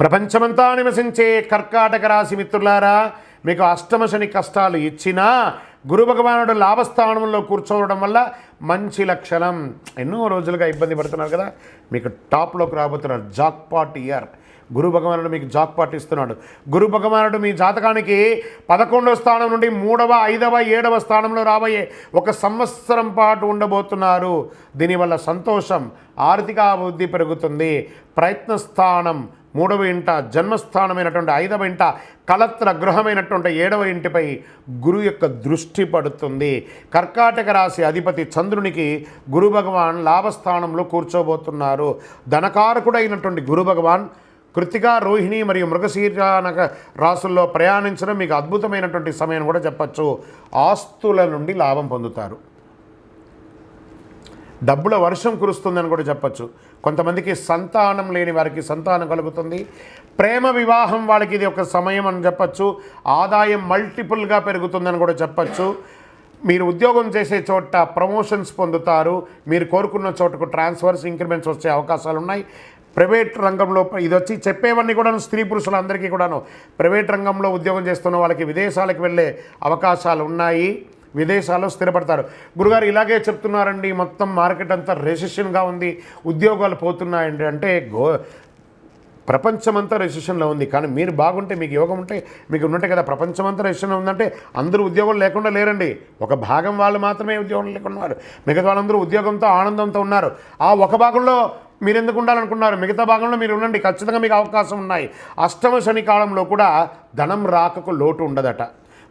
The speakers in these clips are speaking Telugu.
ప్రపంచమంతా నివసించే కర్కాటక రాశి మిత్రులారా మీకు అష్టమ శని కష్టాలు ఇచ్చినా గురు భగవానుడు లాభస్థానంలో కూర్చోవడం వల్ల మంచి లక్షణం. ఎన్నో రోజులుగా ఇబ్బంది పడుతున్నారు కదా మీకు టాప్లోకి రాబోతున్నారు. Jackpot year. గురు భగవానుడు మీకు జాక్పాట్ ఇస్తున్నాడు. గురు భగవానుడు మీ జాతకానికి పదకొండవ స్థానం నుండి మూడవ ఐదవ ఏడవ స్థానంలో రాబోయే ఒక సంవత్సరం పాటు ఉండబోతున్నారు. దీనివల్ల సంతోషం ఆర్థిక అభివృద్ధి పెరుగుతుంది. ప్రయత్న స్థానం మూడవ ఇంట జన్మస్థానమైనటువంటి ఐదవ ఇంట కలత్ర గృహమైనటువంటి ఏడవ ఇంటిపై గురు యొక్క దృష్టి పడుతుంది. కర్కాటక రాశి అధిపతి చంద్రునికి గురు భగవాన్ లాభస్థానంలో కూర్చోబోతున్నారు. ధనకారకుడైనటువంటి గురు భగవాన్ కృతిక రోహిణి మరియు మృగశీర్షానక రాసుల్లో ప్రయాణించడం మీకు అద్భుతమైనటువంటి సమయం కూడా చెప్పచ్చు. ఆస్తుల నుండి లాభం పొందుతారు. డబ్బుల వర్షం కురుస్తుందని కూడా చెప్పచ్చు. కొంతమందికి సంతానం లేని వారికి సంతానం కలుగుతుంది. ప్రేమ వివాహం వాళ్ళకి ఇది ఒక సమయం అని చెప్పచ్చు. ఆదాయం మల్టిపుల్గా పెరుగుతుందని కూడా చెప్పచ్చు. మీరు ఉద్యోగం చేసే చోట ప్రమోషన్స్ పొందుతారు. మీరు కోరుకున్న చోటకు ట్రాన్స్ఫర్స్ ఇంక్రిమెంట్స్ వచ్చే అవకాశాలు ఉన్నాయి. ప్రైవేట్ రంగంలో ఇది వచ్చి చెప్పేవన్నీ కూడాను స్త్రీ పురుషులందరికీ కూడాను. ప్రైవేట్ రంగంలో ఉద్యోగం చేస్తున్న వాళ్ళకి విదేశాలకు వెళ్ళే అవకాశాలు ఉన్నాయి. విదేశాల్లో స్థిరపడతారు. గురుగారు ఇలాగే చెప్తున్నారండి మొత్తం మార్కెట్ అంతా రెసిషన్గా ఉంది ఉద్యోగాలు పోతున్నాయండి. అంటే గో ప్రపంచమంతా రెసిషన్లో ఉంది. కానీ మీరు బాగుంటే మీకు యోగం ఉంటే మీకు ఉన్నట్టే కదా ప్రపంచమంతా రెసిషన్లో ఉందంటే అందరూ ఉద్యోగం లేకుండా లేరండి. ఒక భాగం వాళ్ళు మాత్రమే ఉద్యోగం లేకుండా ఉన్నారు. మిగతా వాళ్ళందరూ ఉద్యోగంతో ఆనందంతో ఉన్నారు. ఆ ఒక భాగంలో మీరు ఎందుకు ఉండాలనుకున్నారు మిగతా భాగంలో మీరు ఉండండి. ఖచ్చితంగా మీకు అవకాశం ఉన్నాయి. అష్టమ శని కాలంలో కూడా ధనం రాకకు లోటు ఉండదట.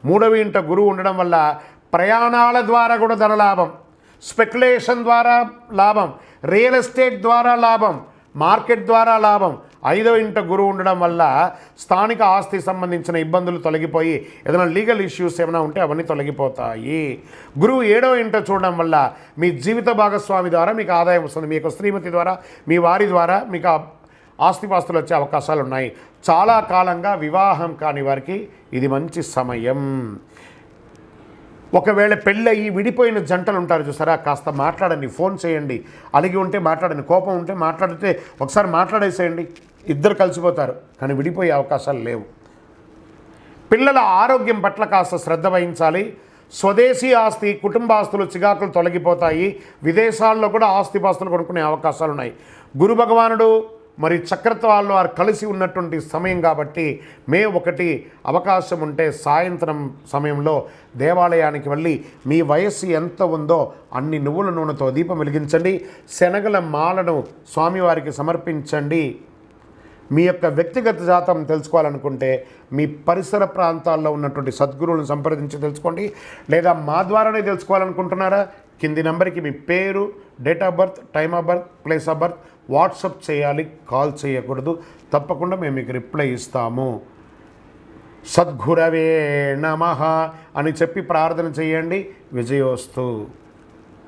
మూడవ ఇంట గురువు ఉండడం వల్ల ప్రయాణాల ద్వారా కూడా ధనలాభం స్పెక్యులేషన్ ద్వారా లాభం రియల్ ఎస్టేట్ ద్వారా లాభం మార్కెట్ ద్వారా లాభం. ఐదవ ఇంట గురువు ఉండడం వల్ల స్థానిక ఆస్తి సంబంధించిన ఇబ్బందులు తొలగిపోయి ఏదైనా లీగల్ ఇష్యూస్ ఏమైనా ఉంటే అవన్నీ తొలగిపోతాయి. గురువు ఏడవ ఇంట చూడడం వల్ల మీ జీవిత భాగస్వామి ద్వారా మీకు ఆదాయం వస్తుంది. మీకు శ్రీమతి ద్వారా మీ వారి ద్వారా మీకు ఆస్తిపాస్తులు వచ్చే అవకాశాలు ఉన్నాయి. చాలా కాలంగా వివాహం కాని వారికి ఇది మంచి సమయం. ఒకవేళ పెళ్ళయి విడిపోయిన జంటలు ఉంటారు చూసారా? కాస్త మాట్లాడండి ఫోన్ చేయండి. అలిగి ఉంటే మాట్లాడండి కోపం ఉంటే మాట్లాడితే ఒకసారి మాట్లాడేసేయండి. ఇద్దరు కలిసిపోతారు కానీ విడిపోయే అవకాశాలు లేవు. పిల్లల ఆరోగ్యం పట్ల కాస్త శ్రద్ధ వహించాలి. స్వదేశీ ఆస్తి కుటుంబ ఆస్తులు తొలగిపోతాయి. విదేశాల్లో కూడా ఆస్తిపాస్తులు కొనుక్కునే అవకాశాలు ఉన్నాయి గురు భగవానుడు మరి చక్రత్వాలు వారు కలిసి ఉన్నటువంటి సమయం కాబట్టి మే ఒకటి అవకాశం ఉంటే సాయంత్రం సమయంలో దేవాలయానికి వెళ్ళి మీ వయస్సు ఎంత ఉందో అన్ని నువ్వుల నూనెతో దీపం వెలిగించండి. శనగల మాలను స్వామివారికి సమర్పించండి. మీ యొక్క వ్యక్తిగత జాతం తెలుసుకోవాలనుకుంటే మీ పరిసర ప్రాంతాల్లో ఉన్నటువంటి సద్గురువులను సంప్రదించి తెలుసుకోండి. లేదా మా ద్వారానే తెలుసుకోవాలనుకుంటున్నారా? కింది నెంబర్కి మీ పేరు date of birth time of birth place of birth WhatsApp చేయాలి కాల్ చేయకూడదు. తప్పకుండా మేము మీకు రిప్లై ఇస్తాము. సద్గురవే నమ అని చెప్పి ప్రార్థన చేయండి. విజయోస్తు.